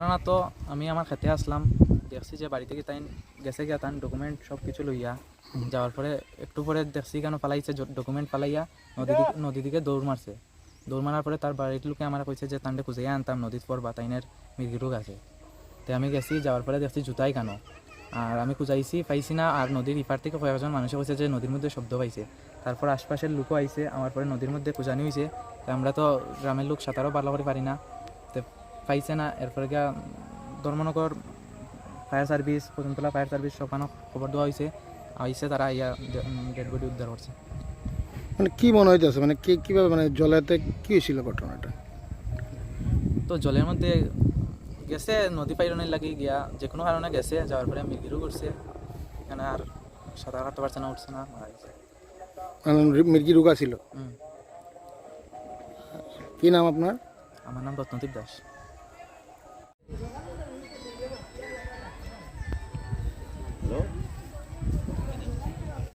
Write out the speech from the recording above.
না, তো আমি আমার খেতে আসলাম। দেখছি যে বাড়ি থেকে তাই গেছে গিয়া তান ডকুমেন্ট সব কিছু লইয়া যাওয়ার পরে একটু পরে দেখছি কেন পালাইছে ডকুমেন্ট পালাইয়া নদী নদী দিকে দৌড় মারছে। দৌড় মারার পরে তার বাড়ির লোকে আমার কইছে যে তান্ডে খুঁজে আনতাম নদীর পর বা তাইনের মির্গিরোগ আছে। তো আমি গেছি, যাওয়ার পরে দেখছি জুতাই কেন। আর আমি খুঁজাইছি, পাইছি না। আর নদীর ইপার থেকে কয়েকজন মানুষে কইছে যে, নদীর মধ্যে শব্দ পাইছে। তারপর আশপাশের লোকও আইছে, আমার পরে নদীর মধ্যে খুঁজানি হয়েছে আমরা তো গ্রামের লোক সাঁতারও ভালো করে পারি না। পাইছে না এরপরে গিয়া ধর্মনগর ফায়ার সার্ভিস পর্যন্তলা ফায়ার সার্ভিস সকানো খবর দেওয়া হয়েছে আইসে তারা ইয়া ডেড বডি উদ্ধার করছে মানে কি মনে হইতেছে মানে কি কীভাবে মানে জলেতে কি হয়েছিল ঘটনাটা তো জলের মধ্যে গেছে নদী পাইরনের লাগি গিয়া যে কোনো কারণে গেছে যাওয়ার পরে মির্গিরও করছে। এখানে আর সাঁতার কাটতে পারছে না উঠছে না মারা গেছে। মানে মির্গি রোগা ছিল? কি নাম আপনার? আমার নাম রত্নদীপ দাস।